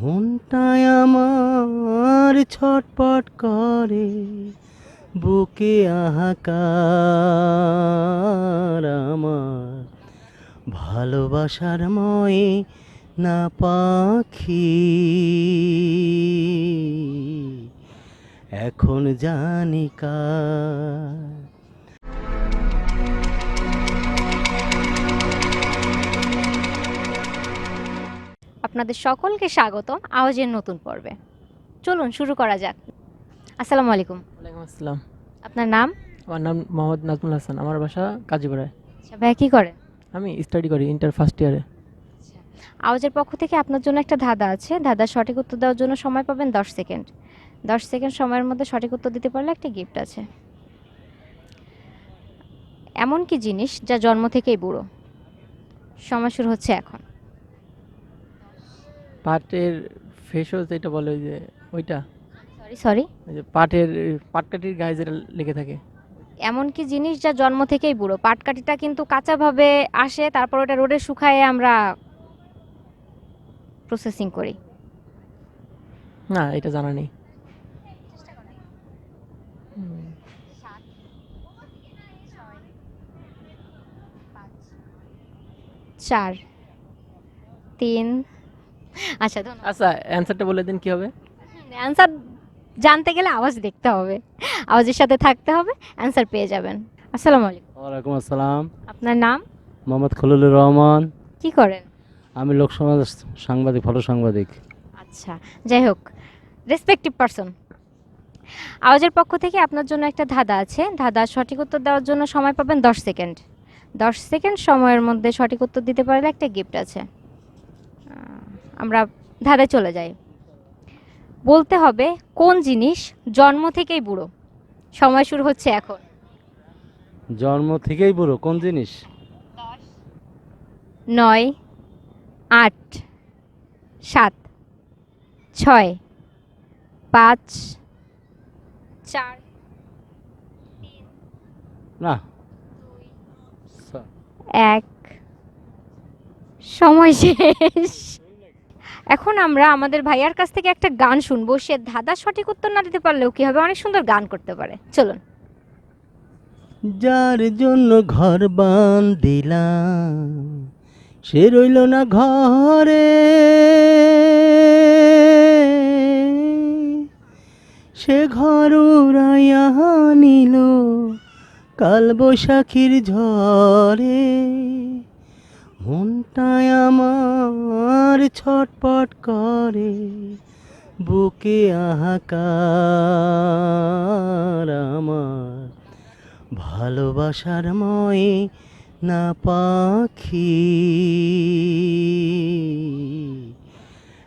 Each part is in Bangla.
মনটায় আমার ছটপট করে বুকে আহাকার আমার ভালোবাসার ময়ে না পাখি। এখন জানি কার আপনাদের সকলকে স্বাগতম আওয়াজের নতুন পর্বে। চলুন শুরু করা যাক। আসসালামু আলাইকুম। ওয়ালাইকুম আসসালাম। আপনার নাম? আমার নাম মোহাম্মদ নাজমুল হাসান। আমার বাসা কাজীপাড়ায় আচ্ছা ভাইয়া কী করেন? আমি স্টাডি করি ইন্টার ফার্স্ট ইয়ারে আওয়াজের পক্ষ থেকে আপনার জন্য একটা ধাঁধা আছে। ধাঁধা সঠিক উত্তর দেওয়ার জন্য সময় পাবেন দশ সেকেন্ড। দশ সেকেন্ড সময়ের মধ্যে সঠিক উত্তর দিতে পারলে একটা গিফট আছে। এমন কি জিনিস যা জন্ম থেকেই বুড়ো। সময় শুরু হচ্ছে এখন। পাটের ফেসও যেটা বলে ওই যে ওইটা? সরি সরি ওই যে পাটের পাটকাঠির গায়ে যেটা লেগে থাকে। এমন কি জিনিস যা জন্ম থেকেই বুড়ো? পাটকাঠিটা কিন্তু কাঁচাভাবে আসে তারপর ওটা রোদে শুকায়ে আমরা প্রসেসিং করি। না এটা জানা নেই। চার তিন আচ্ছা ধন্যবাদ। আচ্ছা অ্যান্সারটা বলে দিন কি হবে? অ্যান্সার জানতে গেলে আওয়াজ দেখতে হবে। আওয়াজের সাথে থাকতে হবে অ্যান্সার পেয়ে যাবেন। আসসালামু আলাইকুম। ওয়ালাইকুম আসসালাম। আপনার নাম? মোহাম্মদ খলিলুর রহমান। কি করেন? আমি লোকসমাজ সাংবাদিক ফটো সাংবাদিক। আচ্ছা যাই হোক রেসপেক্টিভ পারসন আওয়াজের পক্ষ থেকে আপনার জন্য একটা ধাঁধা আছে। ধাঁধা সঠিক উত্তর দেওয়ার জন্য সময় পাবেন দশ সেকেন্ড। দশ সেকেন্ড সময়ের মধ্যে সঠিক উত্তর দিতে পারলে একটা গিফট আছে। আমরা ধাঁধায় চলে যাই। বলতে হবে কোন জিনিস জন্ম থেকেই বুড়ো? সময় শুরু হচ্ছে এখন। জন্ম থেকেই বুড়ো? কোন জিনিস? নয় আট সাত ছয় পাঁচ চার না। এক। সময় শেষ। এখন আমরা আমাদের ভাইয়ার কাছ থেকে একটা গান শুনব। সে ধাঁধা সঠিক উত্তর না দিতে পারলেও কি হবে? অনেক সুন্দর গান করতে পারে। চলুন। যার জন্য ঘর দিলাম সে রইল না ঘরে। সে ঘর উড়াইয়া নিল কাল বৈশাখীর ঝড়ে। মনটায় আমার ছটপট করে, বুকে আহাকার আমার। ভালোবাসার ময়ে না পাখি।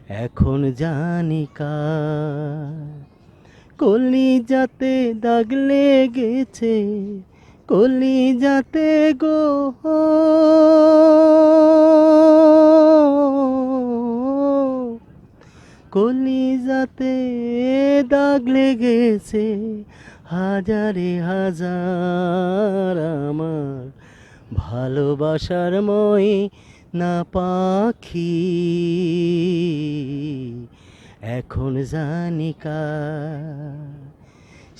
এখন জানি কলি যাতে দাগ লেগেছে কলি যাতে গো। কলি যাতে দাগ লেগেছে হাজারে হাজার আমার ভালোবাসার মই না পাখি। এখন জানি কার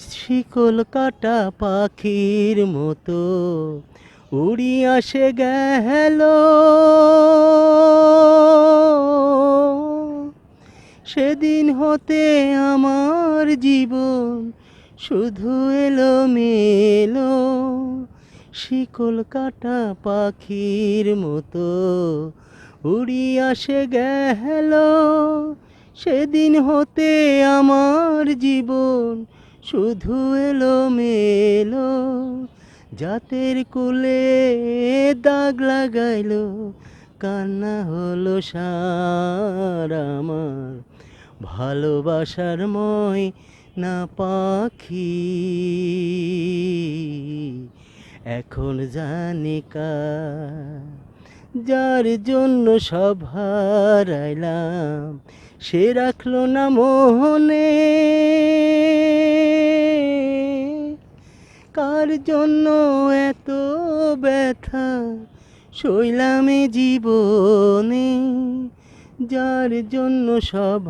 শিকল কাটা পাখির মতো উড়ি আসে গেল। সেদিন হতে আমার জীবন শুধু এলো মেলো শিকল কাটা পাখির মতো উড়ি আসে গেল। সেদিন হতে আমার জীবন শুধু এলো মেলো জাতের কুলে দাগ লাগাইলো, কান্না হলো সার আমার। ভালোবাসার মই না পাখি, এখন জানি যার জন্য সব হারাইলাম। সে রাখল না মোহনে কার জন্য এত ব্যথা শৈলামে জীবনে, যার জন্য সব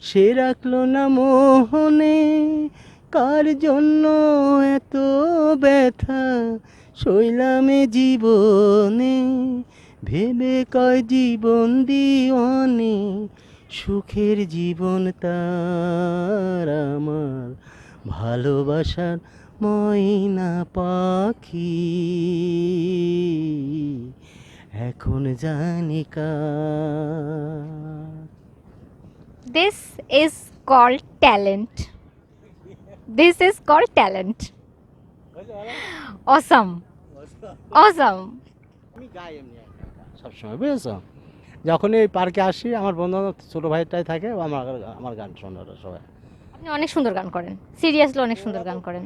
সে রাখল না মোহনে, কার জন্য এত ব্যথা শৈলামে জীবনে। ভেবে কয় জীবন দিওয়ানে, সুখের জীবন তার আমার। ভালোবাসার ময়না পাখি। এখন জানি কার। This is called talent this is called talent Assam Assam আমি গাই এমনি সবসময় বুঝেছ? যখন এই পার্কে আসি আমার বন্ধু বান্ধব ছোটো ভাইটাই থাকে আমার আমার গান শোনে ওরা সবাই। আপনি অনেক সুন্দর গান করেন। সিরিয়াসলি অনেক সুন্দর গান করেন।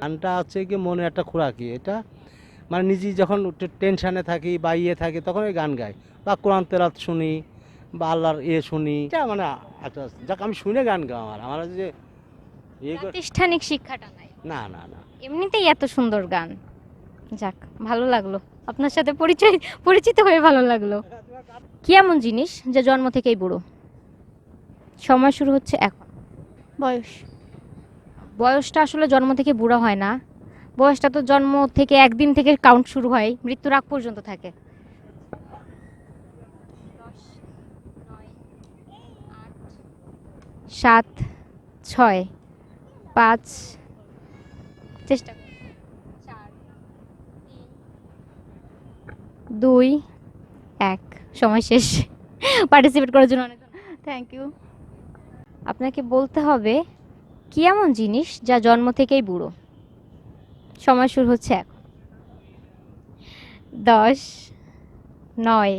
গানটা হচ্ছে কি মনে একটা খোরাকি এটা মানে নিজে যখন টেনশানে থাকি বা ইয়ে থাকি তখন ওই গান গাই বা কোরআন তেরাত শুনি বা আল্লাহর ইয়ে শুনি এটা মানে একটা যাক আমি শুনে গান গাই আমার আমার যে ইয়ে প্রাতিষ্ঠানিক শিক্ষাটা নাই। না না না। এমনিতেই এত সুন্দর গান। যাক ভালো লাগল। আপনার সাথে পরিচয় পরিচিত হয়ে ভালো লাগল। কি এমন জিনিস যে জন্ম থেকেই বুড়ো? সময় শুরু হচ্ছে এখন। বয়স? বয়সটা আসলে জন্ম থেকে বুড়ো হয় না। বয়সটা তো জন্ম থেকে একদিন থেকে কাউন্ট শুরু হয় মৃত্যুর আগ পর্যন্ত থাকে। সাত ছয় পাঁচ চেষ্টা দুই এক। সময় শেষ। পার্টিসিপেট করার জন্য অনেক থ্যাংক ইউ আপনাকে বলতে হবে কি এমন জিনিস যা জন্ম থেকেই বুড়ো? সময় শুরু হচ্ছে এখন। দশ নয়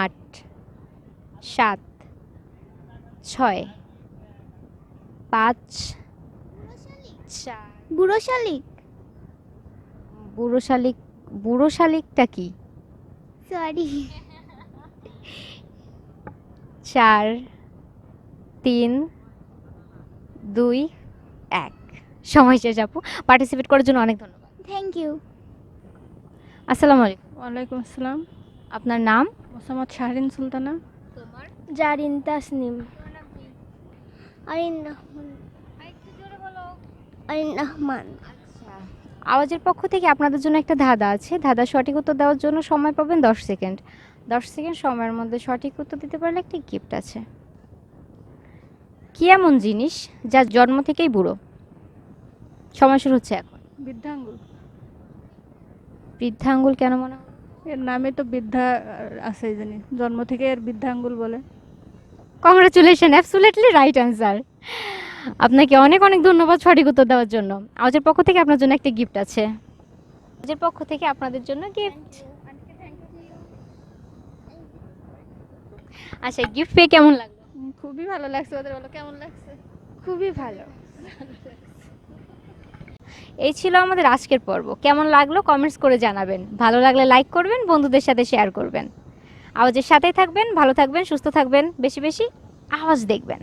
আট সাত ছয় পাঁচ চার। বুড়ো শালিক। বুড়ো শালিক বুড়ো শালিকটা কি? সরি চার তিন দুই এক। সময় শেষ আপু। পার্টিসিপেট করার জন্য অনেক ধন্যবাদ। থ্যাংক ইউ আসসালামু আলাইকুম। ওয়ালাইকুম আসসালাম। আপনার নাম? মোসাম্মদ শাহরিন সুলতানা। তোমার? জারিন তাসনিম। আরিন রহমান। আরিন রহমান। আচ্ছা। আওয়াজের পক্ষ থেকে আপনাদের জন্য একটা ধাঁধা আছে। ধাঁধা সঠিক উত্তর দেওয়ার জন্য সময় পাবেন দশ সেকেন্ড। দশ সেকেন্ড সময়ের মধ্যে সঠিক উত্তর দিতে পারলে একটি গিফট আছে। কি এমন জিনিস যা জন্ম থেকেই বুড়ো? সময় শুরু হচ্ছে এখন। বৃদ্ধাঙ্গুল। বৃদ্ধাঙ্গুল কেন মনে হয়? এর নামে তো বৃদ্ধা আছে জানি জন্ম থেকে এর বৃদ্ধাঙ্গুল বলে। কংগ্রেচুলেশন অ্যাবসুলেটলি রাইট অ্যান্সার আপনাকে অনেক অনেক ধন্যবাদ সঠিক উত্তর দেওয়ার জন্য। আওয়াজের পক্ষ থেকে আপনার জন্য একটা গিফট আছে। আওয়াজের পক্ষ থেকে আপনাদের জন্য গিফট আচ্ছা গিফট পেয়ে কেমন লাগল? উম, খুবই ভালো লাগছে ওদের বলো, কেমন লাগছে? খুবই ভালো। এই ছিল আমাদের আজকের পর্ব। কেমন লাগল কমেন্টস করে জানাবেন। ভালো লাগলে লাইক করবেন, বন্ধুদের সাথে শেয়ার করবেন। আওয়াজের সাথেই থাকবেন, ভালো থাকবেন, সুস্থ থাকবেন, বেশি বেশি আওয়াজ দেখবেন।